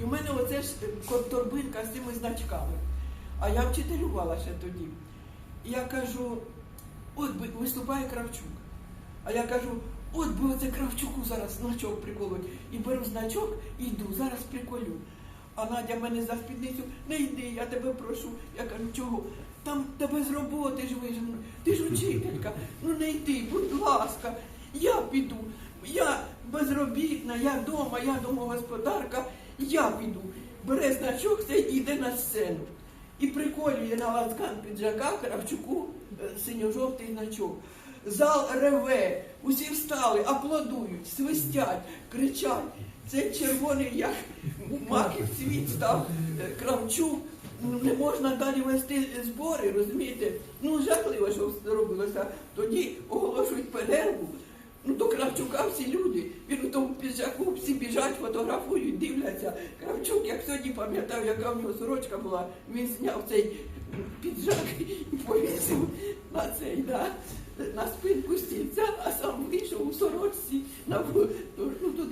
І в мене оце ж е, торбинка з цими значками. А я вчителювала ще тоді. І я кажу, от би виступає Кравчук. А я кажу, от би оце Кравчуку зараз значок приколоть. І беру значок і йду, зараз приколю. А Надя мене за спідницю, не йди, я тебе прошу. Я кажу, чого? Там тебе з роботи ж вижену. Ти ж учителька. Ну не йди, будь ласка, я піду. Я безробітна, я вдома, я домогосподарка, я піду. Бере значок і йде на сцену. І приколює на лацкан піджака Кравчуку е, синьо-жовтий значок. Зал реве, усі встали, аплодують, свистять, кричать. Це червоний, як маків цвіт став е, Кравчук. Ну, не можна далі вести збори, розумієте? Ну, жахливо, що зробилося. Тоді оголошують перерву. До Кравчука всі люди. Він у тому піджаку всі біжать, фотографують, дивляться. Кравчук, як сьогодні пам'ятав, яка в нього сорочка була, він зняв цей піджак і повісив на цей, да, на спинку стільця, а сам вийшов у сорочці на ну, туди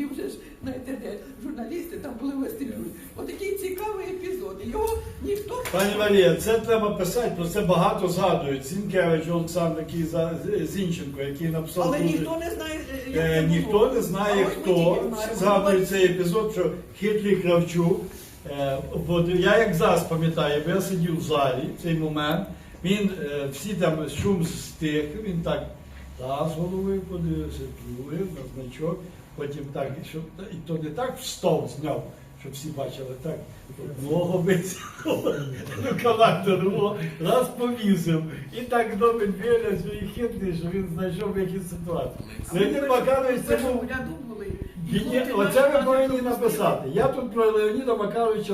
Його ніхто Пані Марія, це треба писати, про це багато згадують. Зінкевич Олександр який за Зінченко, який написав. але дуже- ніхто не знає, як Е, було. ніхто не знає, А ось ми хто тільки знаємо. згадує цей епізод, що хитрий Кравчук. Е, от я як зараз пам'ятаю, бо я сидів в залі в цей момент. Він е, всі там шум стих, він так раз головою подивився, другий на значок, потім так, щоб і то не так в стол зняв, щоб всі бачили, так Одного витягнув, рукава другого, раз повісив. І так доби біля свій хитрий, що він знайшов якісь ситуації. Леонід Макарович це був Оце ви повинні написати. Я тут про Леоніда Макаровича